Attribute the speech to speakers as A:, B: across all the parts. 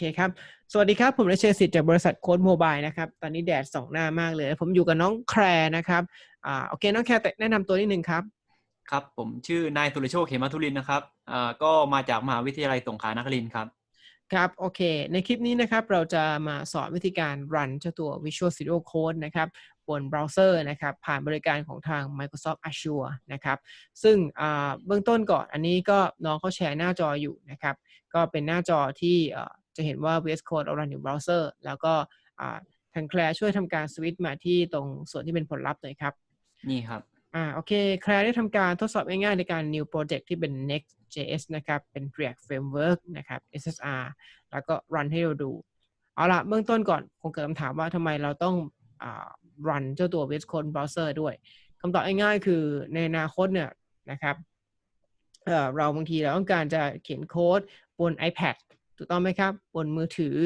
A: เคครับ สวัสดีครับ ผมรัชเชยสิทธิ์จากบริษัทโค้ดโมบายนะครับ ตอนนี้แดดสองหน้ามากเลย ผมอยู่กับน้องแคร์นะครับอ่าโอเค น้องแคร์แนะนำตัวนิดนึงครับ
B: ครับ ผมชื่อนายสุรโชคเขมาทุรินทร์นะครับอ่าก็มาจากมหาวิทยาลัยสงขลานครินทร์ครับ
A: ครับ โอเค ในคลิปนี้นะครับ เราจะมาสอนวิธีการ run เจ้าตัว Visual Studio Code นะครับบนเบราว์เซอร์นะครับผ่านบริการของทาง Microsoft Azure นะครับซึ่งอ่าเบื้องต้นก่อนอันนี้ก็น้องเขาแชร์หน้าจออยู่นะครับก็เป็นหน้าจอที่เอ่อ จะเห็นว่า VS Code เรา run อยู่เบราว์เซอร์แล้วก็อ่าทางแคลร์ช่วยทำการสวิตช์มาที่ตรงส่วนที่เป็นผลลัพธ์หน่อยครับ
B: นี่ครับ
A: อ่าโอเคแคลร์ได้ทำการทดสอบง่ายๆในการ new project ที่เป็น next.js นะครับเป็น React Framework นะครับ SSR แล้วก็ run ให้เราดู เอาละเบื้องต้นก่อนคงเกิดคำถามว่าทำไมเราต้องอ่า run เจ้าตัว VS Code browser ด้วยคำตอบง่ายๆคือในอนาคตเนี่ยนะครับเอ่อเราบางทีเราต้องการจะเขียนโค้ดบน iPad ถูกต้องไหมครับ บนมือถือ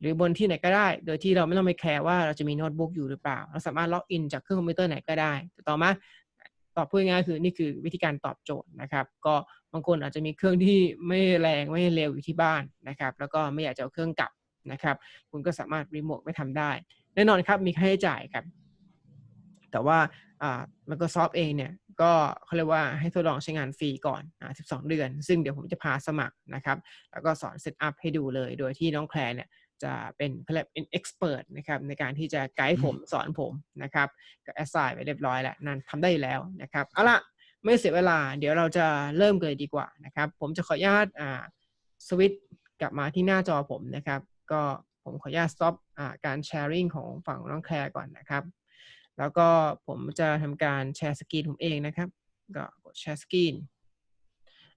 A: หรือบนที่ไหนก็ได้ โดยที่เราไม่ต้องไปแคร์ว่าเราจะมีโน้ตบุ๊กอยู่หรือเปล่า เราสามารถล็อกอินจากเครื่องคอมพิวเตอร์ไหนก็ได้ถูกต้องไหมตอบพูดง่ายคือนี่คือวิธีการตอบโจทย์นะครับ ก็บางคนอาจจะมีเครื่องที่ไม่แรงไม่เร็วอยู่ที่บ้านนะครับ แล้วก็ไม่อยากจะเอาเครื่องกลับนะครับ คุณก็สามารถรีโมทไม่ทำได้ แน่นอนครับมีค่าใช้จ่ายครับ แต่ว่าอ่า Microsoft เองเนี่ย ก็เขาเรียกว่าให้ทดลองใช้งานฟรีก่อนอ่า12 เดือน ซึ่งเดี๋ยวผมจะพาสมัครนะครับ แล้วก็สอนเซตอัพให้ดูเลย โดยที่น้องแคลร์เนี่ยจะเป็นเขาเรียกเป็นเอ็กซ์เพรสนะครับในการที่จะไกด์ผมสอนผมนะครับก็แอสไซน์ไปเรียบร้อยแล้วนั่นทำได้อยู่แล้วนะครับเอาละไม่เสียเวลา เดี๋ยวเราจะเริ่มกันเลยดีกว่านะครับ ผมจะขออนุญาตอ่าสวิตช์กลับมาที่หน้าจอผมนะครับ ก็ผมขออนุญาต stop อ่าการแชร์ ing ของฝั่งน้องแคลร์ก่อนนะครับ แล้วก็ผมจะทำการแชร์สกรีนผมเองนะครับ ก็กดแชร์สกรีน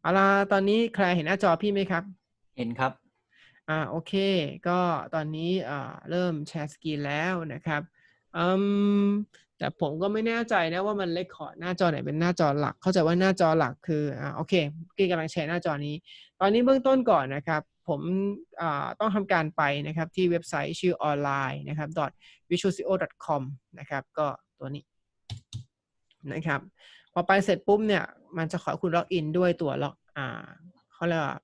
A: เอาล่ะตอนนี้ใครเห็นหน้าจอพี่ไหมครับ
B: เห็นครับ
A: อ่าโอเค ก็ตอนนี้อ่าเริ่มแชร์สกรีนแล้วนะครับอืมแต่ผมก็ไม่แน่ใจนะว่ามันเลคคอร์ดหน้าจอไหนเป็นหน้าจอหลัก เข้าใจว่าหน้าจอหลักคืออ่าโอเค พี่กำลังแชร์หน้าจอนี้ ตอนนี้เบื้องต้นก่อนนะครับ ผมอ่าต้องทำการไปนะครับที่เว็บไซต์ชื่อออนไลน์นะครับ visualco.com นะครับก็ตัวนี้นะครับพอไปเสร็จปุ๊บเนี่ยมันจะขอให้คุณล็อกอินด้วยตัวล็อกอ่าเขาเรียกว่า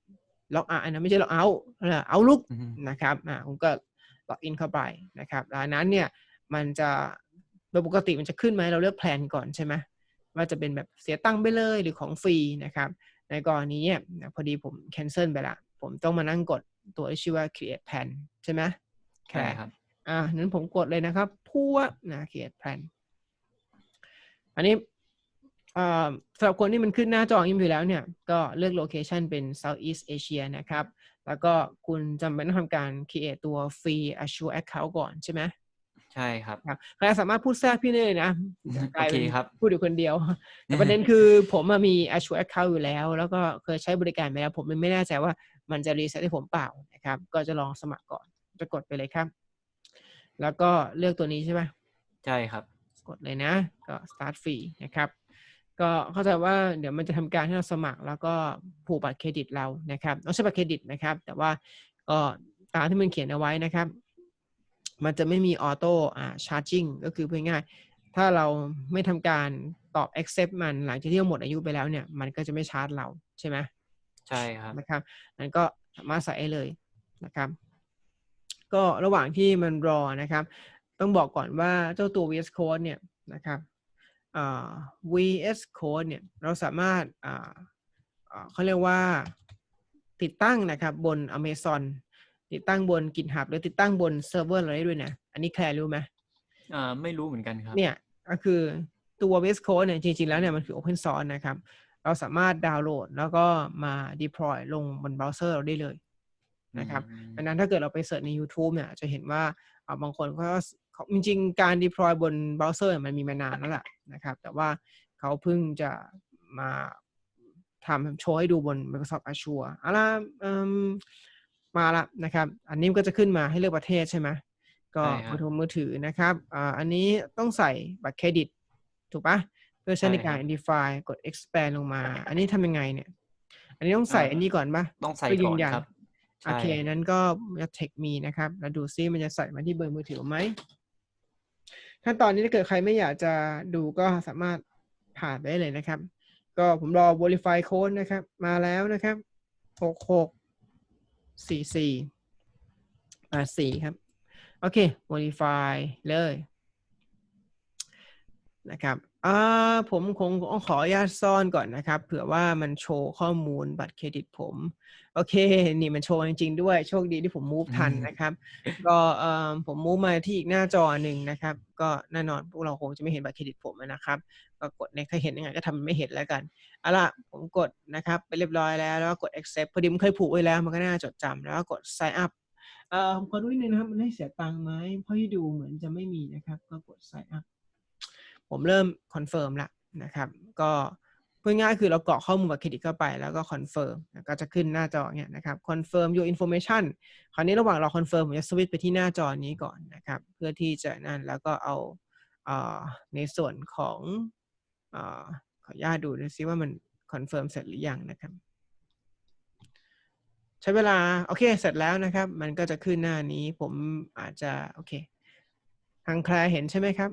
A: ล็อกอ่านะไม่ใช่ล็อกเอาเขาเรียกเอาลุก
B: อือฮึ
A: นะครับอ่าผมก็ล็อกอินเข้าไปนะครับหลังนั้นเนี่ยมันจะโดยปกติมันจะขึ้นไหมาให้เราเลือกแพลนก่อนใช่ไหมว่าจะเป็นแบบเสียตังค์ไปเลยหรือของฟรีนะครับ ในกรณีเนี่ยนะพอดีผม cancel ไปละ ผมต้องมานั่งกดตัวที่ชื่อว่า create plan ใช่ไหม
B: ใช่ครับ
A: อ่านั้นผมกดเลยนะครับพัวนะ create plan อันนี้อ่าสำหรับคนที่มันขึ้นหน้าจออย่างนี้อยู่แล้วเนี่ย ก็เลือก location เป็น Southeast Asia นะครับ แล้วก็คุณจำเป็นต้องทำการ create ตัว free Azure account ก่อนใช่ไหม
B: ใช่ครับ
A: ครับใครสามารถพูดแทรกพี่ได้เลยนะ
B: โอเคครับ
A: พูดอยู่คนเดียว แต่ประเด็นคือผมอะมี Azure account อยู่แล้ว แล้วก็เคยใช้บริการไปแล้ว ผมไม่แน่ใจว่า มันจะรีเซ็ตให้ผมเปล่านะครับ ก็จะลองสมัครก่อนจะกดไปเลยครับ แล้วก็เลือกตัวนี้ใช่ไหม
B: ใช่ครับ
A: กดเลยนะ ก็ start free นะครับ ก็เข้าใจว่าเดี๋ยวมันจะทำการให้เราสมัคร แล้วก็ผูกบัตรเครดิตเรานะครับไม่ใช่บัตรเครดิตนะครับ แต่ว่าก็ตามที่มันเขียนเอาไว้นะครับ มันจะไม่มีออโต้อ่าชาร์จิ่งก็คือพูดง่ายๆถ้าเราไม่ทำการตอบ accept มันหลังจากที่เราหมดอายุไปแล้วเนี่ย มันก็จะไม่ชาร์จเราใช่ไหม
B: ใช่ครับ
A: นะครับนั้นก็สามารถใส่ได้เลยนะครับ ก็ระหว่างที่มันรอนะครับ ต้องบอกก่อนว่าเจ้าตัว VS Code เนี่ยนะครับอ่า VS Code เนี่ยเราสามารถอ่าอ่าเขาเรียกว่าติดตั้งนะครับบน Amazon ติดตั้งบน GitHub หรือติดตั้งบนเซิร์ฟเวอร์เราได้ด้วยนะ อันนี้แคลร์รู้ไหม
B: อ่าไม่รู้เหมือนกันครับ
A: เนี่ยก็คือตัว VS Code เนี่ยจริง ๆ แล้วเนี่ยมันคือ Open Source นะครับ เราสามารถดาวน์โหลดแล้วก็มา deploy ลงบนเบราว์เซอร์เราได้เลยนะครับ
B: อืม
A: ดังนั้นถ้าเกิดเราไปเสิร์ชใน YouTube เนี่ยจะเห็นว่าอ่าบางคนก็เขาจริงๆการ deploy บนเบราว์เซอร์มันมีมานานแล้วล่ะนะครับ แต่ว่าเขาเพิ่งจะมาทำโชว์ให้ดูบน Microsoft Azure เอาล่ะอืมมาละนะครับ อันนี้มันก็จะขึ้นมาให้เลือกประเทศใช่ไหมก็
B: ใช่ครับ
A: มือถือมือถือนะครับอ่าอันนี้ต้องใส่บัตรเครดิต ถูกปะ เพื่อใช้ในการ
B: ใช่ครับ
A: identify กด expand ลงมา อันนี้ทำยังไงเนี่ย อันนี้ต้องใส่
B: อ่า
A: อันนี้ก่อนปะ
B: ต้องใส่
A: เพื่อยื
B: ก่อน
A: นยัน
B: ครับ
A: โอเค
B: ใช่
A: นั้นก็จะเทคมีนะครับ แล้วดูซิมันจะใส่มาที่เบอร์มือถือไหมขั้นตอนนี้ถ้าเกิดใครไม่อยากจะดูก็สามารถผ่านไปได้เลยนะครับ ก็ผมรอ verify code นะครับ มาแล้วนะครับหกหกสี่สี่อ่าสี่ครับ โอเค modify เลย นะครับอ่าผมคงต้องขออนุญาตซ่อนก่อนนะครับ เผื่อว่ามันโชว์ข้อมูลบัตรเครดิตผม โอเค นี่มันโชว์จริงๆ ด้วย โชคดีที่ผม move ทันนะครับ ก็เอ่อผม move มาที่อีกหน้าจอหนึ่งนะครับ ก็แน่นอนพวกเราคงจะไม่เห็นบัตรเครดิตผมนะครับ ก็กด next ถ้าเห็นยังไงก็ทำไม่เห็นแล้วกันเอาล่ะผมกดนะครับ ไปเรียบร้อยแล้ว แล้วก็กด accept พอดีมันเคยผูกไว้แล้ว มันก็น่าจดจำแล้วก็กด sign up เอ่อผมขอดูนิดนึงนะครับ มันให้เสียตังค์ไหมเพราะที่ดูเหมือนจะไม่มีนะครับ ก็กด sign up ผมเริ่มคอนเฟิร์มละนะครับ ก็พูดง่ายคือเรากรอกข้อมูลบัตรเครดิตเข้าไปแล้วก็คอนเฟิร์มก็จะขึ้นหน้าจอเนี่ยนะครับคอนเฟิร์ม your information คราวนี้ระหว่างเราคอนเฟิร์มผมจะสวิตช์ไปที่หน้าจอนี้ก่อนนะครับ เพื่อที่จะนั่นแล้วก็เอาเอ่อในส่วนของเอ่อขออนุญาตดูดูซิว่ามันคอนเฟิร์มเสร็จหรือยังนะครับ ใช้เวลา โอเค เสร็จแล้วนะครับ มันก็จะขึ้นหน้านี้ผมอาจจะ โอเค ทางแคลร์เห็นใช่ไหมครับ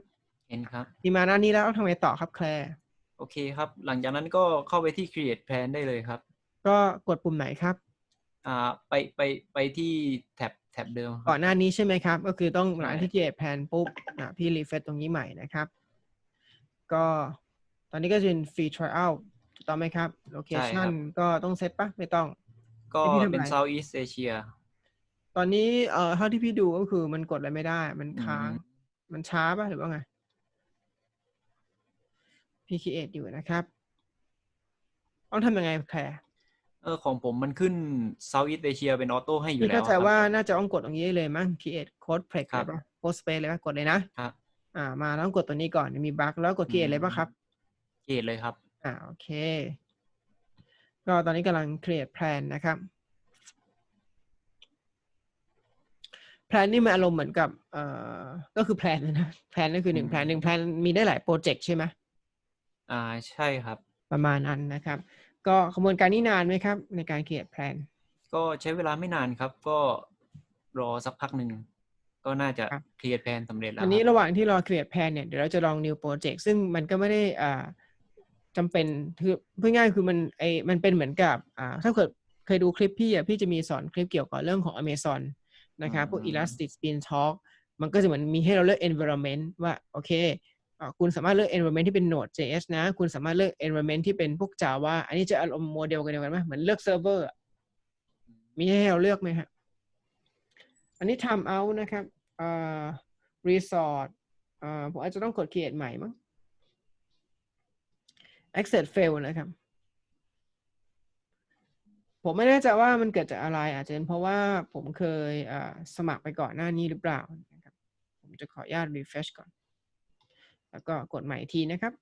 B: เห็นครับ
A: ที่มาหน้านี้แล้วทำไงต่อครับแคลร์
B: โอเคครับ หลังจากนั้นก็เข้าไปที่ create plan ได้เลยครับ
A: ก็กดปุ่มไหนครับ
B: อ่าไปไปไปที่แท็บแท็บเดิมค
A: ก่
B: รั
A: อบนหน้านี้ใช่ไหมครับ ก็คือต้องหลัง
B: ใช่
A: ที่เกียรแพนปุ๊บอะพี่รีเฟซตรงนี้ใหม่นะครับ ก็ตอนนี้ก็จะเป็นฟรีทริอัลถูกต้องไหมครับโลเคชันก็ต้องเซตปะไม่ต้อง
B: ก็
A: ให้พี่ทำ
B: เป็น
A: อะไร
B: Southeast Asia
A: ตอนนี้เอ่อเท่าที่พี่ดูก็คือมันกดอะไรไม่ได้ มัน
B: อืม
A: ค้างมันช้าปะหรือว่าไง พี่คีเอทอยู่นะครับต้องทำยังไงแคร์
B: เออของผมมันขึ้น Southeast Asia เป็นออโต้ให้อยู่
A: พี่
B: แล้ว
A: เข้าใจ
B: ครับ
A: ว่าน่าจะต้องกดตรงนี้เลยมั้ง create code p l e x
B: ครั
A: เลย
B: บ
A: ปะ post space เลยปะกดเลยนะ
B: ครับ
A: อ่า มาแล้วกดตัวนี้ก่อนเดี๋ยวมีบั๊กแล้วกด create เลยปะครับ
B: เกตเลยครับ
A: อ่าโอเค ก็ตอนนี้กำลัง create plan นะครับ plan นี่มันอารมณ์เหมือนกับเอ่อก็คือ plan นะ plan ก็คือหนึ่ง
B: อืม
A: plan หนึ่ง plan มีได้หลายโปรเจกต์ใช่ไหม
B: อ่าใช่ครับ
A: ประมาณนั้นนะครับ ก็กระบวนการนี้นานไหมครับ ในการ create plan
B: ก็ใช้เวลาไม่นานครับ ก็รอสักพักหนึ่งก็น่าจะ
A: ครับ
B: เคลียร์แพนสำเร็จแล้ว
A: อันนี้
B: ครับ
A: ระหว่างที่รอ create plan เนี่ยเดี๋ยวเราจะลอง new project ซึ่งมันก็ไม่ได้อ่าจำเป็นคือพูดง่ายๆคือมันไอมันเป็นเหมือนกับอ่าถ้าเกิดเคยดูคลิปพี่อะพี่จะมีสอนคลิปเกี่ยวกับเรื่องของ Amazon นะครับพวก
B: อืม
A: Elastic Spin Talk มันก็จะเหมือนมีให้เราเลือก environment ว่าโอเคอ่า คุณสามารถเลือก environment ที่เป็น Node.js นะ คุณสามารถเลือก environment ที่เป็นพวก Java อันนี้จะอารมณ์โมเดลกันเดียวกันไหมเหมือนเลือกเซิร์ฟเวอร์มีให้เราเลือกไหมฮะอันนี้ time out นะครับอ่า resort อ่าผมอาจจะต้องกด create ใหม่มั้ง access fail นะครับ ผมไม่แน่ใจว่ามันเกิดจากอะไร อาจจะเป็นเพราะว่าผมเคยสมัครไปก่อนหน้านี้หรือเปล่านะครับผมจะขออนุญาต refresh ก่อน แล้วก็กดใหม่อีกทีนะครับ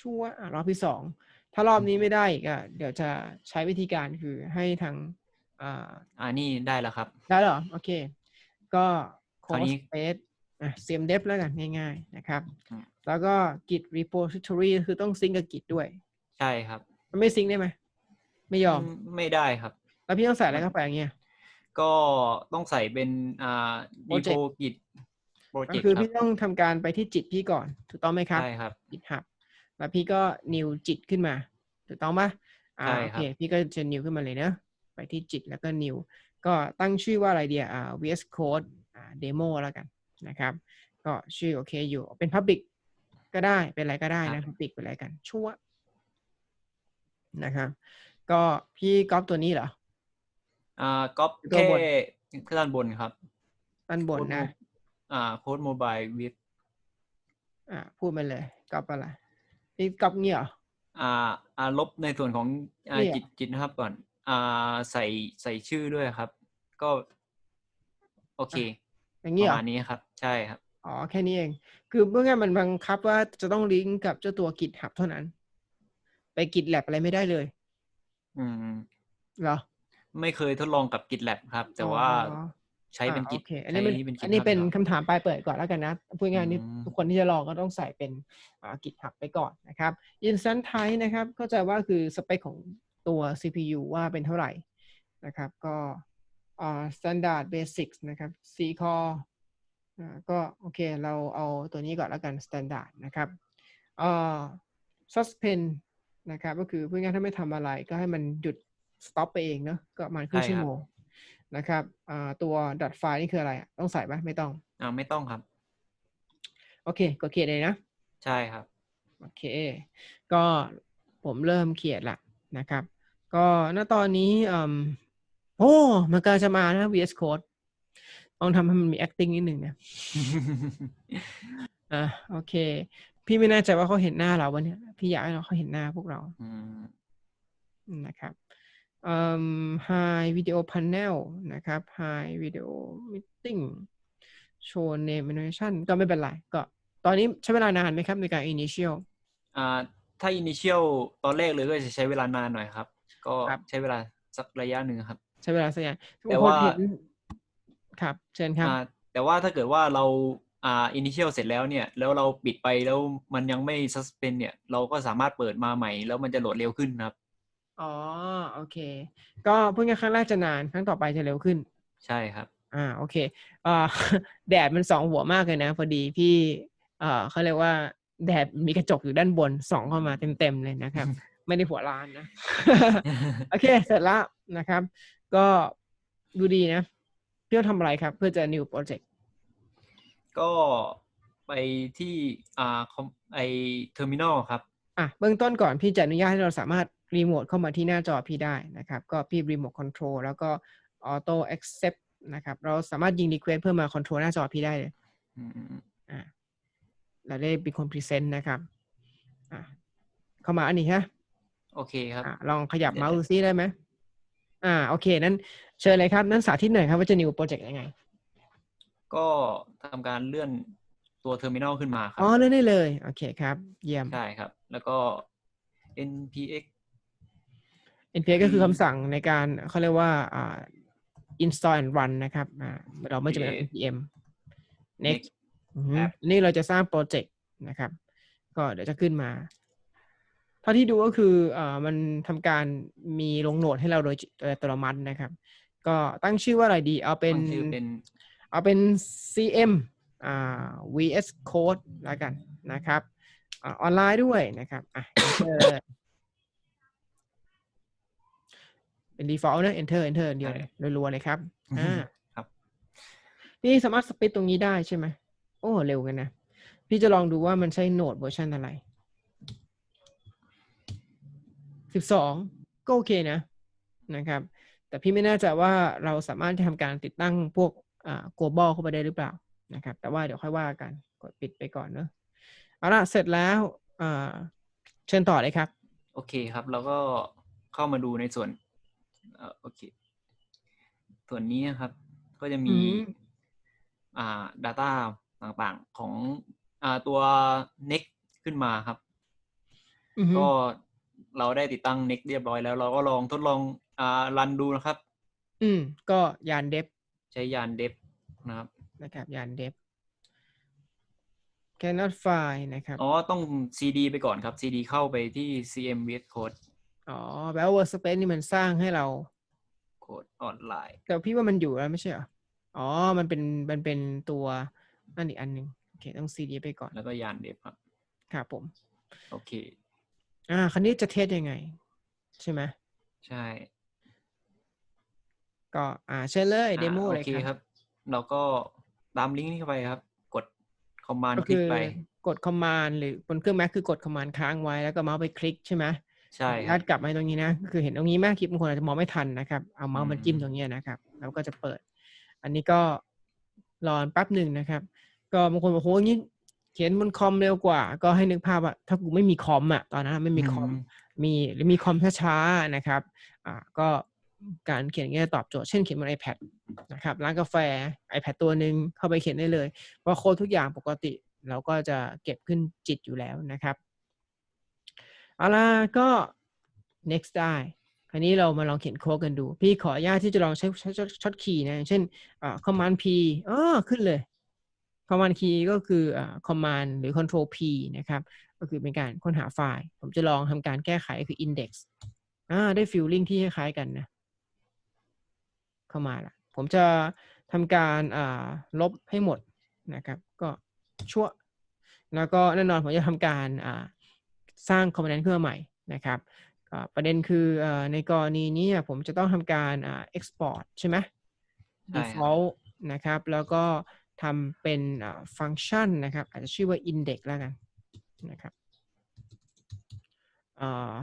A: ชัวร์อะรอบที่สองถ้ารอบนี้ไม่ได้อีกอะเดี๋ยวจะใช้วิธีการคือให้ทางอ่า
B: อ่านี่ได้แล้วครับ
A: ได้เหรอ โอเค ก็
B: คราวนี้
A: cost space อะ cmdev แล้วกันง่ายๆนะครับ
B: อืม
A: แล้วก็ git repository คือต้องซิงกับ git ด้วย
B: ใช่ครับ
A: มันไม่ซิงได้ไหม ไม่ยอม
B: อืมไม่ได้ครับ
A: แล้วพี่ต้องใส่อะไรเข้าไปอย่างเงี้ย
B: ก็ต้องใส่เป็นอ่า
A: Project
B: repo git โปร
A: ก็
B: เจกต์
A: คือ
B: ครั
A: พี่
B: บ
A: ต้องทำการไปที่จิตพี่ก่อน ถูกต้องไหมครับ
B: ใช่ครับ
A: GitHub แล้วพี่ก็ new จิตขึ้นมา ถูกต้องปะอ่า
B: ใช่
A: โอ
B: ครั
A: เค
B: บ
A: พี่ก็จะ new ขึ้นมาเลยเนอะไปที่จิตแล้วก็ new ก็ตั้งชื่อว่าอะไรเดียอ่า VS Code อ่า demo แล้วกันนะครับก็ชื่อโอเคอยู่เป็น Public ก็ได้เป็นอะไรก็ได้นะ Public เป็นอะไรกันชั่วนะครับก็พี่ก๊อปตัวนี้เหรอ
B: อ่าก๊อป
A: ตัว
B: แค่
A: บน
B: ด้านบนครับ
A: ด้านบน
B: โค้ด
A: นะ
B: โม อ่าโค้ดโมบายวิด
A: อ่าพูดมาเลยก๊อปอะไรพี่ก๊อปเงี้ยเหรอ
B: อ่าอ่าลบในส่วนของอ่า
A: เนี่ย
B: จิตจิตนะครับก่อน อ่าใส่ใส่ชื่อด้วยครับ ก็ โอเค
A: อย่าง
B: ป
A: เงี้ย
B: ระ
A: เหรอ
B: มาณนี้ครับ ใช่ครับ
A: อ๋อแค่นี้เอง คือเมื่อไงายมันบังคับว่าจะต้องลิงก์กับเจ้าตัว GitHub เท่านั้น ไป GitLab อะไรไม่ได้เลย
B: อืม
A: เหรอ
B: ไม่เคยทดลองกับ GitLab ครับ แต่ว่า
A: อ๋อ
B: ใช้เป็น
A: อ่า
B: กิจ
A: โอเคอันนี้เป็น
B: ใช้เป็น
A: อันนี้เป็น
B: GitHub
A: คำถามปลายเปิดก่อนแล้วกันนะพูดง่ายๆนี่
B: อืม
A: ทุกคนที่จะลองก็ต้องใส่เป็นอ่า GitHub ไปก่อนนะครับ Instant Type นะครับเข้าใจว่าคือสเปคของตัว CPU ว่าเป็นเท่าไหร่นะครับ ก็อ่า Standard Basics นะครับ C Core อ่าก็โอเคเราเอาตัวนี้ก่อนแล้วกัน Standard นะครับอ่า Suspend นะครับ ก็คือพูดง่ายๆถ้าไม่ทำอะไรก็ให้มันหยุด stop ไปเองเนอะก็ประมาณครึ่ง
B: ใช่
A: ชั่ว
B: ครับ
A: โมง นะครับอ่าตัว dot file นี่คืออะไรอะต้องใส่ปะไม่ต้อง
B: อ่าไม่ต้องครับ
A: โอเคกดเขียนเลยนะ
B: ใช่ครับ
A: โอเค ก็ผมเริ่มเขียนละนะครับ ก็ณตอนนี้อืมโอ้มันกำลังจะมานะ VS Code ต้องทำให้มันมี acting นิดหนึ่งนะอะโอเค พี่ไม่แน่ใจว่าเขาเห็นหน้าเราวะเนี่ยพี่อยากให้เราเขาเห็นหน้าพวกเรา
B: อืม
A: นะครับอืม High Video Panel นะครับ High Video Meeting Show Name Animation ก็ไม่เป็นไร ก็ตอนนี้ใช้เวลานานไหมครับในการ initial
B: อ่าถ้า initial ตอนแรกเลยก็จะใช้เวลานานหน่อยครับ ก็
A: ครับ
B: ใช้เวลาสักระยะหนึ่งครับ
A: ใช้เวลาสักอย่าง
B: แต่
A: บงคน
B: ว่า
A: เห็นครับ เชิญครับ
B: อ่าแต่ว่าถ้าเกิดว่าเราอ่า initial เสร็จแล้วเนี่ย แล้วเราปิดไปแล้วมันยังไม่ suspend เนี่ย เราก็สามารถเปิดมาใหม่ แล้วมันจะโหลดเร็วขึ้นครับ
A: อ๋อโอเค ก็พูดง่ายๆครั้งแรกจะนานครั้งต่อไปจะเร็วขึ้น
B: ใช่ครับ
A: อ่าโอเคอ่าแดดมันสองหัวมากเลยนะ พอดีพี่ เอ่อเขาเรียกว่าแดดมีกระจกอยู่ด้านบนส่องเข้ามาเต็มๆเลยนะครับ ไม่ได้หัวล้านนะ โอเค เสร็จแล้วนะครับ ก็ดูดีนะพี่ต้องทำอะไรครับ เพื่อจะ new project
B: ก็ไปที่อ่า com- ไอ terminal ครับ
A: อะเบื้องต้นก่อนพี่จะอนุญาตให้เราสามารถ รีโมทเข้ามาที่หน้าจอพี่ได้นะครับ ก็พี่รีโมทคอนโทรลแล้วก็ออโต้ accept นะครับ เราสามารถยิง request เพื่อมาคอนโทรลหน้าจอพี่ได้เลย
B: อืมอืมอืม
A: อะเราได้เป็นคนพรีเซนต์นะครับอะเข้ามาอันนี้ฮะ
B: โอเคครับ
A: อะลองขยับ
B: เดี๋ยว
A: เมาส์ดูซิได้ไหมอ่า โอเค นั้นเชิญเลยครับ นั้นสาธิตหน่อยครับว่าจะ new project ยังไง
B: ก็ทำการเลื่อนตัว terminal ขึ้นมาครั
A: อ๋อ เลื่อนได้เลย โอเคครับ เยี่ยม
B: ใช่ครับ แล้วก็ npx
A: npm ก็คือ
B: อืม
A: คำสั่งในการเขาเรียกว่าอ่า install and run นะครับอ่าเราไม่จำเป็นต้อง npm next อือฮึ
B: app
A: นี่เราจะสร้างโปรเจกต์นะครับ ก็เดี๋ยวจะขึ้นมา เท่าที่ดูก็คือเอ่อมันทำการมีลงโหนดให้เราโดยโดยอัตโนมัตินะครับ ก็ตั้งชื่อว่าอะไรดี เอาเป็น
B: ตั้งชื่อเป็น
A: เอาเป็น cm อ่า vs code แล้วกันนะครับอ่าออนไลน์ด้วยนะครับอะ enter เป็น default นะ enter enter อันเดียวเลยรัวๆเลยครับอ่า
B: ครับ
A: พี่สามารถสปิดตรงนี้ได้ใช่ไหมโอ้เร็วกันนะ พี่จะลองดูว่ามันใช้โนดเวอร์ชันอะไรสิบสองก็โอเคนะนะครับ แต่พี่ไม่แน่ใจว่าเราสามารถจะทำการติดตั้งพวกอ่า global เข้าไปได้หรือเปล่านะครับ แต่ว่าเดี๋ยวค่อยว่ากันกดปิดไปก่อนเนอะเอาละเสร็จแล้วอ่าเชิญต่อเลยครับ
B: โอเคครับ แล้วก็เข้ามาดูในส่วน เอ่อโอเค ส่วนนี้นะครับ ก็จะมี
A: อืม
B: อ่า Data ต่างๆ ของอ่าตัว Next ขึ้นมาครับ
A: อือฮึ
B: ก็เราได้ติดตั้ง Next เรียบร้อยแล้ว เราก็ลองทดลองอ่ารันดูนะครับ
A: อืม ก็ยานเดฟ
B: ใช้ยานเดฟนะครับ
A: นะครับยานเดฟ cannot find นะครับ
B: อ๋อ ต้อง CD ไปก่อนครับ CD เข้าไปที่ CM VS Code
A: อ๋อแปลว่า workspace นี่มันสร้างให้เรา
B: Code ออนไลน์
A: แต่พี่ว่ามันอยู่แล้วไม่ใช่เหรอ อ๋อ มันเป็นมันเป็นตัวนั่นอีกอันหนึ่งโอเค ต้อง CD ไปก่อน
B: แล้วก็ยานเดฟครับ
A: ครับผม
B: โอเค
A: อ่าคันนี้จะเทสยังไง ใช่ไหม
B: ใช่
A: ก็อ่าเชิญเลย
B: อ่า
A: เดโม
B: โอ
A: เลย
B: เค
A: ค
B: ครับ รับ เราก็ตามลิงก์นี้เข้าไปครับ กด command
A: ก็
B: คลิ
A: คื
B: ก
A: อ
B: ไป
A: กด command หรือบนเครื่อง Mac คือกด command ค้างไว้แล้วก็เมาส์ไปคลิกใช่ไหม
B: ใช่ค
A: ถ้า
B: รับ
A: กลับมาตรงนี้นะก็คือเห็นตรงนี้แม่คลิปบางคนอาจจะมองไม่ทันนะครับ เอาเมาส์มาจิ้ม
B: อืม
A: ตรงเนี้ยนะครับ แล้วก็จะเปิด อันนี้ก็รอแป๊บหนึ่งนะครับ ก็บางคนบอกโหอย่างนี้เขียนบนคอมเร็วกว่า ก็ให้นึกภาพว่าถ้ากูไม่มีคอมอะตอนนั้นไม่มีคอมมีหรือมีคอมช้าๆนะครับอ่าก็การเขียนอย่างเงี้ยตอบโจทย์เช่นเขียนบน iPad นะครับร้านกาแฟ iPad ตัวหนึ่งเข้าไปเขียนได้เลยเพราะโค้ดทุกอย่างปกติ เราก็จะเก็บขึ้นจิตอยู่แล้วนะครับ เอาล่ะก็ next ได้ คราวนี้เรามาลองเขียนโค้ดกันดู พี่ขออนุญาตที่จะลองใช้ใช้ช็อตคีย์นะเช่นอ่า command p อ๋อขึ้นเลย command key ก็คืออ่า command หรือ control p นะครับ ก็คือเป็นการค้นหาไฟล์ ผมจะลองทำการแก้ไขคือ index อ่าได้ feeling ที่คล้ายๆกันนะ เข้ามาละผมจะทำการอ่าลบให้หมดนะครับ ก็ชั่ว แล้วก็แน่นอนผมจะทำการอ่า สร้างคอมโพเนนต์ขึ้นมาใหม่นะครับอ่าประเด็นคืออาในกรณีนี้ผมจะต้องทำการอ่า export ใช่ไหม
B: ใช่ครับ
A: default นะครับ แล้วก็ทำเป็นฟังก์ชันนะครับ อาจจะชื่อว่า index แล้วกันนะครับอ่า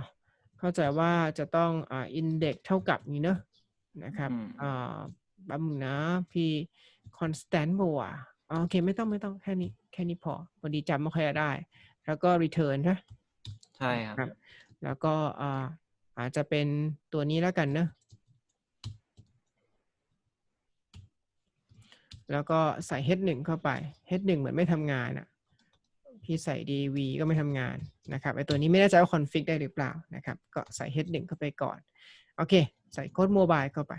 A: เข้าใจว่าจะต้องอ่า index เท่ากับนี้เนอะนะครับ
B: อืม
A: อ่าแป๊บนึงนะพี่ constant บ่อะอ่าโอเค ไม่ต้องไม่ต้องแค่นี้แค่นี้พอพอดีจำไม่ค่อยได้ แล้วก็ return นะ
B: ใช่ครับ
A: แล้วก็อ่าอาจจะเป็นตัวนี้แล้วกันเนอะแล้วก็ใส่ h 1 เข้าไป h 1 เหมือนไม่ทำงานอะ พี่ใส่ dv ก็ไม่ทำงานนะครับ ไอตัวนี้ไม่แน่ใจว่า config ได้หรือเปล่านะครับ ก็ใส่ h 1 เข้าไปก่อน โอเค ใส่โค้ดโมบายเข้าไป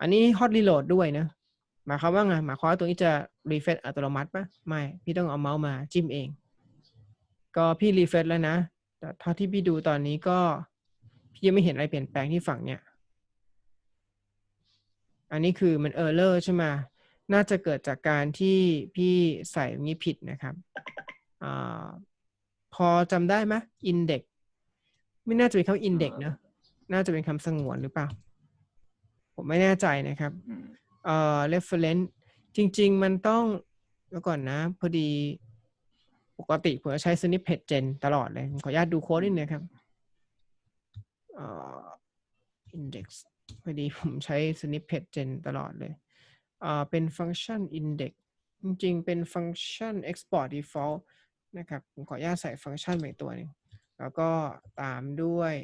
A: อันนี้ hot reload ด้วยนะ หมายความว่าไง หมายความว่าตัวนี้จะ refresh อัตโนมัติปะไม่ พี่ต้องเอาเมาส์มาจิ้มเอง ก็พี่ refresh แล้วนะแต่เท่าที่พี่ดูตอนนี้ก็พี่ยังไม่เห็นอะไรเปลี่ยนแปลงที่ฝั่งเนี้ยอันนี้คือมัน error ใช่ไหมน่าจะเกิดจากการที่พี่ใส่อย่างนี้ผิดนะครับอาพอจำได้ไหม index ไม่น่าจะเป็นคำ index เนอะน่าจะเป็นคำสงวนหรือเปล่า ผมไม่แน่ใจนะครับ
B: อืม
A: เอ่อ reference จริง ๆ มันต้องเดี๋ยวก่อนนะ พอดี ปกติผมจะใช้ snippet gen ตลอดเลยผมขออนุญาตดูโค้ดนิดนึงครับเอ่อ index พอดีผมใช้ snippet gen ตลอดเลยเอ่อเป็นฟังก์ชัน index จริงๆ เป็นฟังก์ชัน export default นะครับ ผมขออนุญาตใส่ฟังก์ชันใหม่ตัวหนึ่งแล้วก็ตามด้วย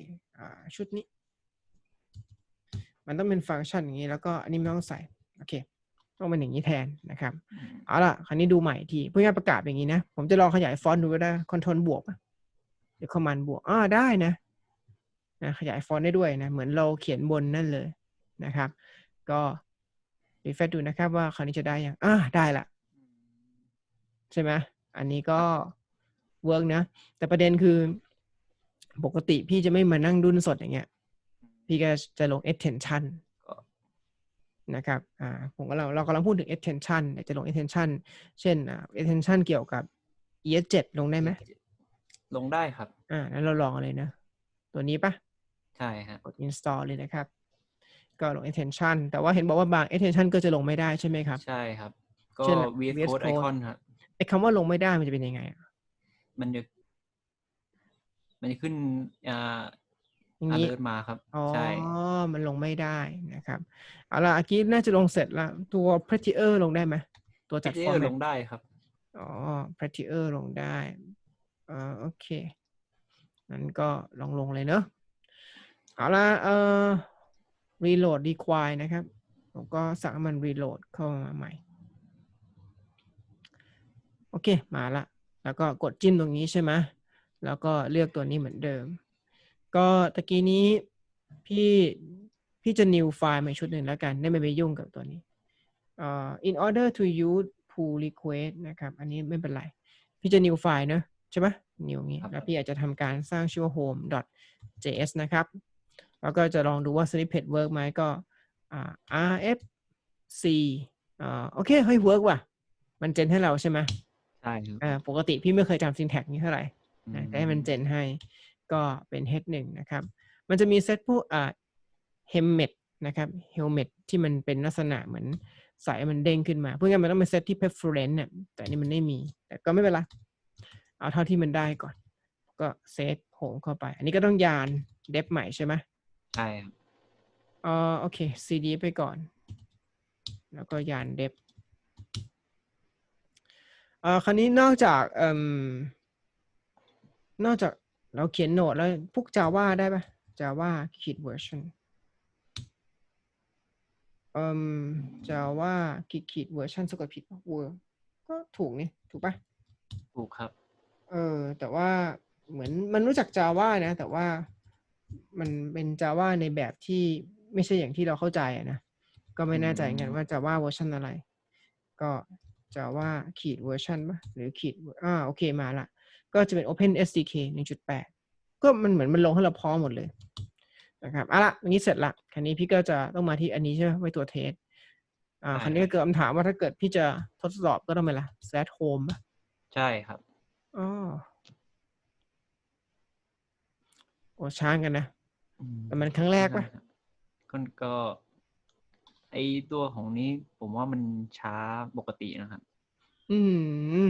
A: ชุดนี้ มันต้องเป็นฟังก์ชันอย่างนี้ แล้วก็อันนี้ไม่ต้องใส่ โอเค ต้องเป็นอย่างนี้แทนนะครับ
B: อืม
A: เอาล่ะคราวนี้ดูใหม่ทีเพื่อประกาศอย่างนี้นะ ผมจะลองขยายฟอนต์ดูก็ได้คอนโทรลบวกปะหรือคอมมานด์บวกอ่าได้นะนะขยายฟอนต์ได้ด้วยนะ เหมือนเราเขียนบนนั่นเลยนะครับ ก็รีเฟซดูนะครับว่าคราวนี้จะได้ยังอ่าได้ละใช่ไหมอันนี้ก็เวิร์กนะ แต่ประเด็นคือ ปกติพี่จะไม่มานั่งดุนสดอย่างเงี้ย พี่ก็จะลง extension
B: ก็
A: นะครับอ่าผมก็เราเรากำลังพูดถึง extension เดี๋ยวจะลง extension เช่นอ่า extension เกี่ยวกับ ES7 ลงได้ไหม
B: ลงได้ครับ
A: อ่านั้นเราลองเลยนะ ตัวนี้ปะ
B: ใช่ฮะ
A: กด install เลยนะครับ ก็ลง extension แต่ว่าเห็นบอกว่าบาง extension ก็จะลงไม่ได้ใช่ไหมครับ
B: ใช่ครับ ก็
A: เช่น
B: VS
A: VS
B: Code
A: Code
B: Icon ครับ
A: ไอ้คำว่าลงไม่ได้มันจะเป็นยังไงอะ
B: มันจะ มันจะขึ้นอ่า
A: อย่างนี้
B: alert มาครับ
A: อ๋อ
B: ใช่
A: มันลงไม่ได้นะครับเอาล่ะอากี้น่าจะลงเสร็จแล้วตัว prettier ลงได้ไหมตัวจัด
B: เจ
A: ฟอร์
B: ล
A: แม
B: ง
A: ต
B: ได้ครับ
A: อ๋อ prettier ลงได้อ่าโอเคนั้นก็ลองลงเลยเนอะเอาละเอ่อ reload require นะครับผมก็สั่งให้มัน reload เข้ามาใหม่ โอเค มาละ แล้วก็กดจิ้มตรงนี้ใช่ไหมแล้วก็เลือกตัวนี้เหมือนเดิม ก็ตะกี้นี้พี่พี่จะ new file มาชุดหนึ่งแล้วกัน ได้ไม่ไปยุ่งกับตัวนี้เอ่อ in order to use pull request นะครับ อันนี้ไม่เป็นไร พี่จะ new file เนอะใช่ไหม new อย่างนี้
B: ครับ
A: แล้วพี่อาจจะทำการสร้างชื่อว่า home js นะครับ แล้วก็จะลองดูว่า snippet work ไหมก็อ่า rfc อ่าโอเค เฮ้ย work ว่ะ มันเจนให้เราใช่ไหม
B: ใช่ครับ
A: อ่าปกติพี่ไม่เคยจำ syntax นี้เท่าไหร่
B: อื
A: นะแต่ให้มันเจนให้ ก็เป็น h 1นะครับ มันจะมีเซตพวกอ่า helmet นะครับ helmet ที่มันเป็นลักษณะเหมือนสายมันเด้งขึ้นมา เพื่องั้นมันต้องเป็นเซตที่ preference เนี่ยแต่อันนี่มันไม่มี แต่ก็ไม่เป็นไร เอาเท่าที่มันได้ก่อน ก็เซตโหมเข้าไป อันนี้ก็ต้องยานเดฟใหม่ใช่ไหม
B: ใช่ครับ
A: อ๋อโอเค cd ไปก่อน แล้วก็ยานเดฟเอ่อคราวนี้นอกจากเอ่มนอกจาก เราเขียนโน้ตแล้วพวก Java ได้ปะ Java ขีด version เอ่ม Java ขีดขีด version สะกดผิดปะ word ก็ถูกนี่ถูกปะ
B: ถูกครับ
A: เออ แต่ว่าเหมือนมันรู้จัก Java นะ แต่ว่ามันเป็น Java ในแบบที่ไม่ใช่อย่างที่เราเข้าใจอะนะ ก็ไม่แน่ใจเหมือนกันว่า Java เวอร์ชันอะไร ก็ Java ขีดเวอร์ชันปะหรือขีดอ่าโอเคมาละ ก็จะเป็น Open SDK 1.8 ก็มันเหมือนมันลงให้เราพร้อมหมดเลยนะครับเอาละอันนี้เสร็จละคันนี้พี่ก็จะต้องมาที่อันนี้ใช่ไหมไว้ตัวเทสอ่า
B: ใช่
A: คันนี้ก็เกิดคำถามว่าถ้าเกิดพี่จะทดสอบก็ต้องไปละ slash home ปะ
B: ใช่ครับ
A: อ๋อโอ้ช้างกันนะ
B: อืม
A: แต่มันครั้งแรกปะ
B: ใช่ครับก็ก็ไอตัวของนี้ผมว่ามันช้าปกตินะครับ
A: อืม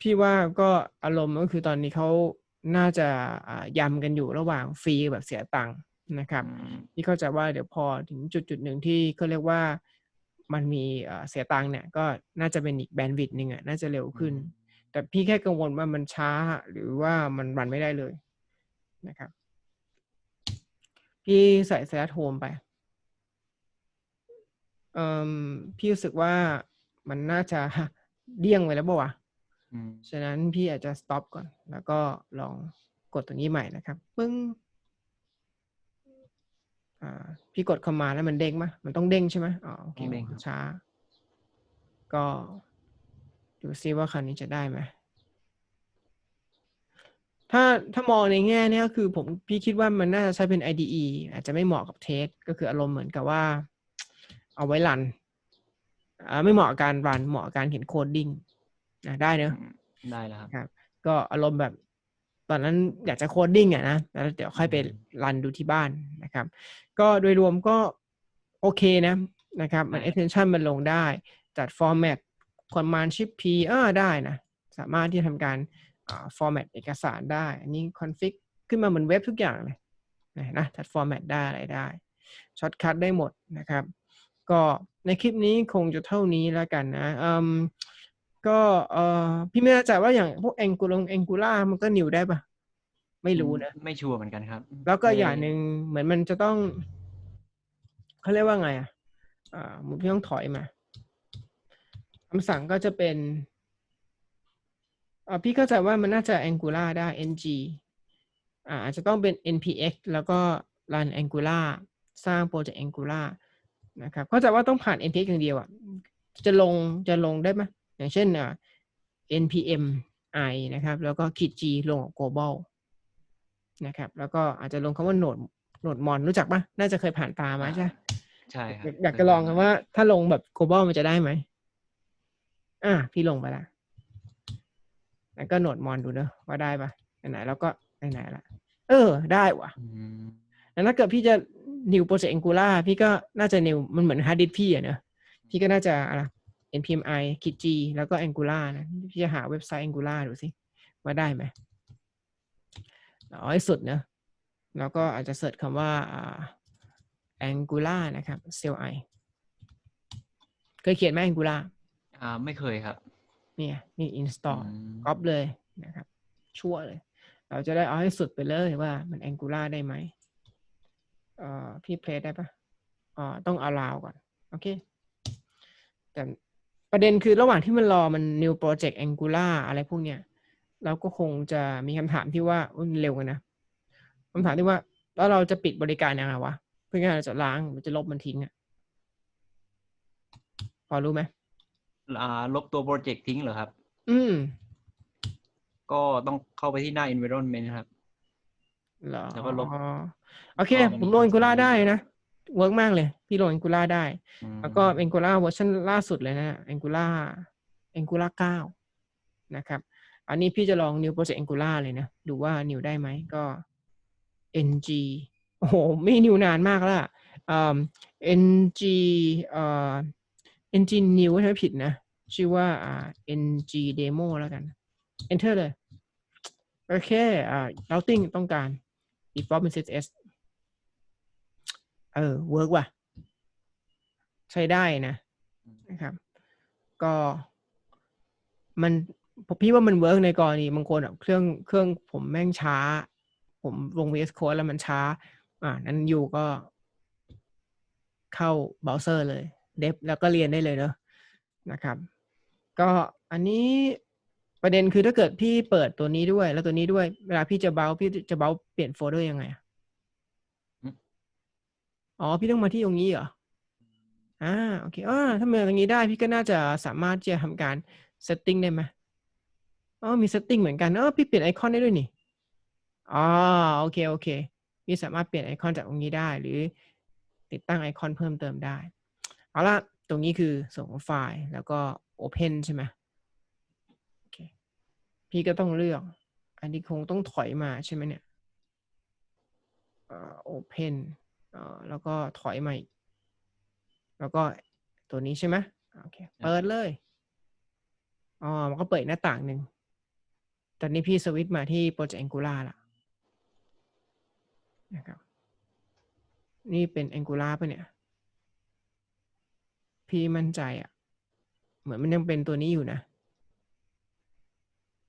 A: พี่ว่าก็อารมณ์ก็คือตอนนี้เขาน่าจะอ่ายำกันอยู่ระหว่างฟรีแบบเสียตังค์นะครับ
B: อืม
A: พี่เข้าใจว่าเดี๋ยวพอถึงจุดจุดหนึ่งที่เขาเรียกว่ามันมีเอ่อเสียตังค์เนี่ยก็น่าจะเป็นอีกแบนด์วิดต์หนึ่งอะน่าจะเร็วขึ้น แต่พี่แค่กังวลว่ามันช้าหรือว่ามันรันไม่ได้เลยนะครับ พี่ใส่สแตทโฮมไปเอ่มพี่รู้สึกว่ามันน่าจะเดี่ยงไปแล้วป่าวะ
B: อืม
A: ฉะนั้นพี่อาจจะ stop ก่อน แล้วก็ลองกดตัวนี้ใหม่นะครับปึ้งอ่าพี่กดเข้ามาแล้วมันเด้งไหมยมันต้องเด้งใช่ไหมอ๋อโอเค
B: ต้องเด้งครับ
A: ช้า ก็ดูซิว่าคราวนี้จะได้ไหมถ้าถ้ามองในแง่เนี้ยคือผมพี่คิดว่ามันน่าจะใช้เป็น IDE อาจจะไม่เหมาะกับเทสก็คืออารมณ์เหมือนกับว่า เอาไว้รันอ่าไม่เหมาะกับการรันเหมาะกับการเขียนโคดดิ้ง นะได้เนอะ
B: อืมได้แล้วครับ
A: ครับ ก็อารมณ์แบบ ตอนนั้นอยากจะโคดดิ้งอะนะแล้วเดี๋ยวค่อยไป
B: อืม
A: รันดูที่บ้านนะครับ ก็โดยรวมก็โอเคนะนะครับ มัน
B: ใช่
A: extension มันลงได้ จัด format command shift p เออได้นะ สามารถที่จะทำการอ่า format เอกสารได้ อันนี้ config ขึ้นมาเหมือนเว็บทุกอย่างเลยนะนะจัด format ได้อะไรได้ช็อตคัทได้หมดนะครับ ก็ในคลิปนี้คงจะเท่านี้แล้วกันนะอืม ก็เออพี่ไม่แน่ใจว่าอย่างพวก Angular Angular มันก็นิวได้ปะไม่รู้นะ
B: ไม่ชัวร์เหมือนกันครับ
A: แล้วก็
B: ไม่
A: อย่างหนึ่งเหมือนมันจะต้องเขาเรียกว่าไง อะอ่ามุพี่ต้องถอยมาคำสั่งก็จะเป็นอ่าพี่เข้าใจว่ามันน่าจะ Angular ได้ ng อ่าอาจจะต้องเป็น npx แล้วก็ run Angular สร้างโปรเจกต์ Angular นะครับเข้าใจว่าต้องผ่าน npx อย่างเดียวอะจะลงจะลงได้ไหม อย่างเช่นอ่า npm i นะครับ แล้วก็ขีด g ลงกับ global นะครับ แล้วก็อาจจะลงคำว่าโหนดโหนดมอนรู้จักปะน่าจะเคยผ่านตามาใช่ไหม
B: ใช่ครับ
A: อยากอยากจะลองกันว่า ถ้าลงแบบ global มันจะได้ไหมอะพี่ลงไปละแล้วก็โหนดมอนดูเนอะว่าได้ปะไหนๆแล้วก็ไหนๆละเออ ได้ว่ะ
B: อืม
A: แล้วถ้าเกิดพี่จะ new project Angular พี่ก็น่าจะ new มันเหมือน hard disk พี่อะเนอะพี่ก็น่าจะอะไร npmi คิด g แล้วก็ Angular นะพี่จะหาเว็บไซต์ Angular ดูสิว่าได้ไหมเอาให้สุดเนอะแล้วก็อาจจะเสิร์ชคำว่าอ่า Angular นะครับ CLI เคยเขียนไหม Angular
B: อ่าไม่เคยครับ
A: เนี่ยนี่ install
B: อืม
A: ก๊อปเลยนะครับชั่วเลย เราจะได้เอาให้สุดไปเลยว่ามัน Angular ได้ไหมเอ่อพี่เพล y ได้ปะอ่าต้อง allow ก่อน โอเค แต่ ประเด็นคือระหว่างที่มันรอมัน new project Angular อะไรพวกเนี้ยเราก็คงจะมีคำถามที่ว่าอุ๊ยมันเร็วกันนะคำถามที่ว่าแล้วเราจะปิดบริการยังไงวะ เพื่อไงเราจะล้างหรือจะลบมันทิ้งอะพอรู้ไหม
B: อ่าลบตัวโปรเจกต์ทิ้งเหรอครับ
A: อืม
B: ก็ต้องเข้าไปที่หน้า environment ครับ
A: เหรอ
B: แล้วก็ลบ
A: อ๋อโอเค
B: ก็มัน
A: ผมลง
B: มี
A: Angular
B: สิ่งนี้
A: ได้นะ เวิร์กมากเลย พี่ลง Angular ได้
B: อืม
A: แล้วก็ Angular เวอร์ชันล่าสุดเลยนะ Angular Angular 9 นะครับ อันนี้พี่จะลอง new project Angular เลยนะ ดูว่า new ได้ไหมก็ ng โอ้โห ไม่ new นานมากแล้วอะอืม ng เอ่อ ng new ใช่ไหมผิดนะ ชื่อว่าอ่า ng demo แล้วกัน enter เลย โอเคอ่า routing ต้องการ default เป็น CSS เออเวิร์กว่ะ ใช้ได้นะนะครับ ก็มันผมพี่ว่ามันเวิร์กในกรณีบางคนแบบเครื่องเครื่องผมแม่งช้า ผมลง VS Code แล้วมันช้า อ่า นั้นอยู่ก็เข้าเบราว์เซอร์เลย เดฟแล้วก็เรียนได้เลยเนอะนะครับ ก็อันนี้ประเด็นคือถ้าเกิดพี่เปิดตัวนี้ด้วย แล้วตัวนี้ด้วย เวลาพี่จะเบราว์พี่จะเบราว์เปลี่ยนโฟลเดอร์ยังไงอะ อ๋อ พี่ต้องมาที่ตรงนี้เหรอ อ่า โอเคอ่าถ้าเมื่อตรงนี้ได้พี่ก็น่าจะสามารถที่จะทำการเซตติ้งได้ไหมอ๋อ มีเซตติ้งเหมือนกันเออพี่เปลี่ยนไอคอนได้ด้วยนี่อ๋อโอเค โอเค พี่สามารถเปลี่ยนไอคอนจากตรงนี้ได้ หรือติดตั้งไอคอนเพิ่มเติมได้ เอาละตรงนี้คือส่วนของไฟล์แล้วก็ Open ใช่ไหมโอเค พี่ก็ต้องเลือก อันนี้คงต้องถอยมาใช่ไหมเนี่ยเอ่อ Open เอ่อ แล้วก็ถอยมาอีก แล้วก็ตัวนี้ใช่ไหมโอเค เปิดเลย อ๋อ มันก็เปิดหน้าต่างหนึ่ง ตอนนี้พี่สวิตช์มาที่โปรเจกต์ Angular ละนะครับ นี่เป็น Angular ปะเนี่ย พี่มั่นใจอะ่ะ เหมือนมันยังเป็นตัวนี้อยู่นะ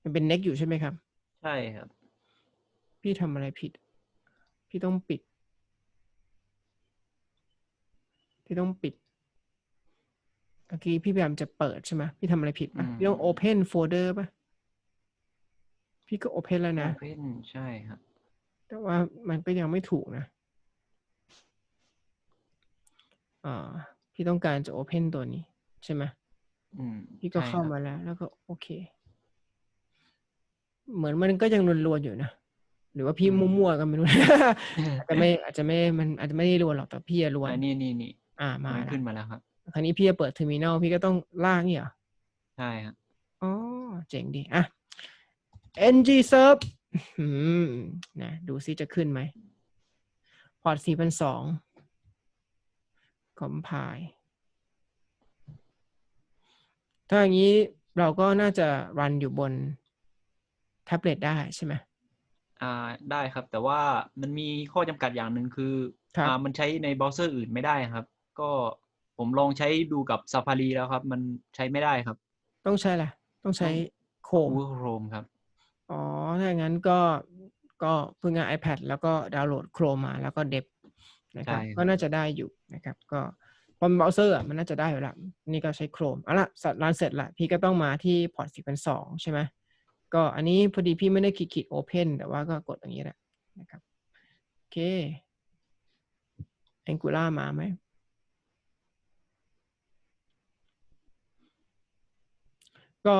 A: มันเป็น next อยู่ใช่ไหมครับ
B: ใช่ครับ
A: พี่ทำอะไรผิด พี่ต้องปิด พี่ต้องปิดเมื่อกี้พี่พยายามจะเปิดใช่ไหมพี่ทำอะไรผิดปะ
B: อืม
A: พี่ต้อง open folder ปะพี่ก็ open แล้วนะ
B: Open ใช่ครับ
A: แต่ว่ามันก็ยังไม่ถูกนะอ่าพี่ต้องการจะ open ตัวนี้ ใช่ไหม
B: อืม
A: พี่ก็
B: ใช่
A: เข้า
B: ครับ
A: มาแล้ว แล้วก็โอเค เหมือนมันก็ยังลวนๆอยู่นะหรือว่าพี่มั่วๆก็ไม่รู้อาจจะไม่อาจจะไม่มันอาจจะไม่ได้ลวนหรอกแต่พี่อะลวน
B: อันนี้นี่นี่
A: อ่ามา
B: มัน
A: แล้ว
B: ขึ้นมาแล้วครับ
A: คราวนี้พี่จะเปิดเทอร์มินอลพี่ก็ต้องลากนี่เหรอ
B: ใช่ครับ
A: อ๋อเจ๋งดีอะ ng serve อืมนะดูซิจะขึ้นไหมพอร์ตสี่พันสอง compile ถ้าอย่างนี้เราก็น่าจะรันอยู่บนแท็บเล็ตได้ใช่ไหม
B: อ่าได้ครับ แต่ว่ามันมีข้อจำกัดอย่างหนึ่งคือ
A: ครับ
B: อ่ามันใช้ในเบราว์เซอร์อื่นไม่ได้ครับ ก็ผมลองใช้ดูกับ Safari แล้วครับ มันใช้ไม่ได้ครับ
A: ต้องใช้อะไรต้องใช้โคม
B: Google Chrome ครับ
A: อ๋อ ถ้าอย่างนั้นก็ก็เพิ่งเอา iPad แล้วก็ดาวน์โหลด Chrome มาแล้วก็เดบนะครับ
B: ใช่ครับ
A: ก็น่าจะได้อยู่นะครับ ก็พอเป็นเบราว์เซอร์อะมันน่าจะได้อยู่ละนี่ก็ใช้ Chrome เอาละสัตว์รันเสร็จละพี่ก็ต้องมาที่พอร์ต4,200ใช่ไหมก็อันนี้พอดีพี่ไม่ได้คลิกคลิก Open แต่ว่าก็กดอย่างนี้แหละนะครับ โอเค Angular มาไหม ก็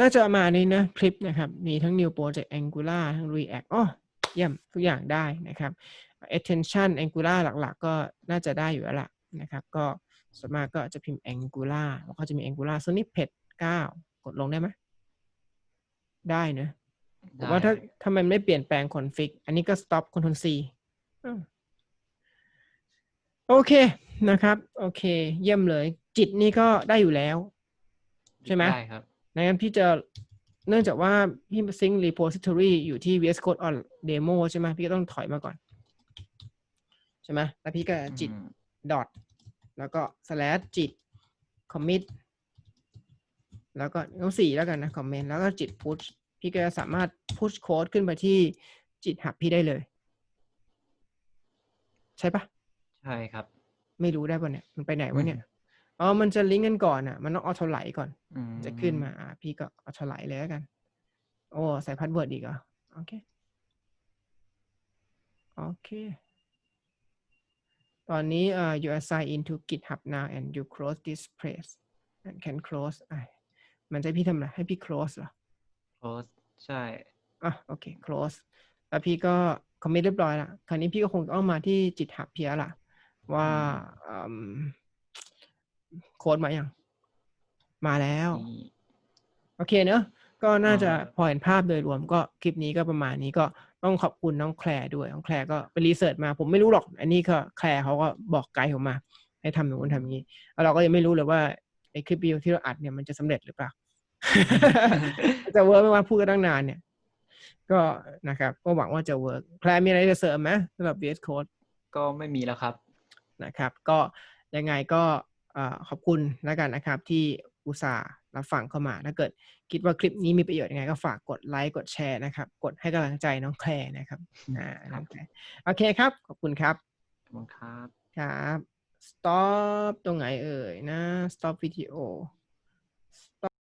A: น่าจะมาในนะคลิปนะครับ มีทั้ง New Project Angular ทั้ง React อ๋อเยี่ยมทุกอย่างได้นะครับ attention Angular หลักๆ ก็น่าจะได้อยู่แล้วล่ะนะครับ ก็ส่วนมากก็จะพิมพ์ Angular แล้วก็จะมี Angular Snippet 9 กดลงได้ไหม ได้เนอะแต่ว่าถ้าถ้ามันไม่เปลี่ยนแปลง config อันนี้ก็ stop Ctrl C อืมโอเคนะครับ โอเค เยี่ยมเลย จิตนี่ก็ได้อยู่แล้ว ใช่ไหม
B: ได้ครับ
A: งั้นพี่จะเนื่องจากว่าพี่ซิง repository อยู่ที่ VS Code on demo ใช่ไหมพี่ก็ต้องถอยมาก่อน ใช่ไหมแล้วพี่ก็จิต
B: อืม
A: dot แล้วก็ slash จิต commit แล้วก็ต้องสี่แล้วกันนะ comment แล้วก็จิต push พี่ก็จะสามารถ push code ขึ้นไปที่จิตหับพี่ได้เลย ใช่ปะ
B: ใช่ครับ
A: ไม่รู้ได้ป่ะเนี่ย มันไปไหนวะเนี่ย อ๋อมันจะลิงก์กันก่อนอะ มันต้องเอาเท่าไหร่ก่อน
B: อืม
A: จะขึ้นมาอะพี่ก็เอาถลายเลยแล้วกัน โอ้ใส่พาสเวิร์ดอีกเหรอโอเค โอเค ตอนนี้เอ่อ you assign into GitHub now and you close this place and can close อะมันจะให้พี่ทำอะไรให้พี่ close เหรอ
B: close ใช่
A: อะโอเค close แล้วพี่ก็ commit เรียบร้อยละคราวนี้พี่ก็คงต้องมาที่จิตหับเพียละว่าอืม โค้ดมาอย่างมาแล้ว
B: นี่
A: โอเคเนอะก็น่าจะ
B: อ่า
A: พอเห็นภาพโดยรวมก็คลิปนี้ก็ประมาณนี้ก็ต้องขอบคุณน้องแคลร์ด้วย น้องแคลร์ก็ไปรีเสิร์ชมา ผมไม่รู้หรอก อันนี้ก็แคลร์เขาก็บอกไกด์ผมมา ให้ทำอย่างนู้นทำอย่างนี้แล้วเราก็ยังไม่รู้เลยว่าไอ้คลิปวิดีโอที่เราอัดเนี่ยมันจะสำเร็จหรือเปล่า จะเวิร์กไม่ว่าพูดกันตั้งนานเนี่ย ก็นะครับ ก็หวังว่าจะเวิร์กแคลร์มีอะไรจะเสริมไหมสำหรับ VS Code
B: ก็ไม่มีแล้วครับ
A: นะครับ ก็ยังไงก็เอ่อ ขอบคุณแล้วกันนะครับ ที่อุตส่าห์รับฟังเข้ามา ถ้าเกิดคิดว่าคลิปนี้มีประโยชน์ยังไงก็ฝากกดไลค์กดแชร์นะครับ กดให้กำลังใจน้องแคลร์นะครับอ่าน้องแคลร์โอเคครับ ขอบคุณครับ
B: ขอบคุณครับ
A: ครับ stop ตรงไหนเอ่ยนะ stop video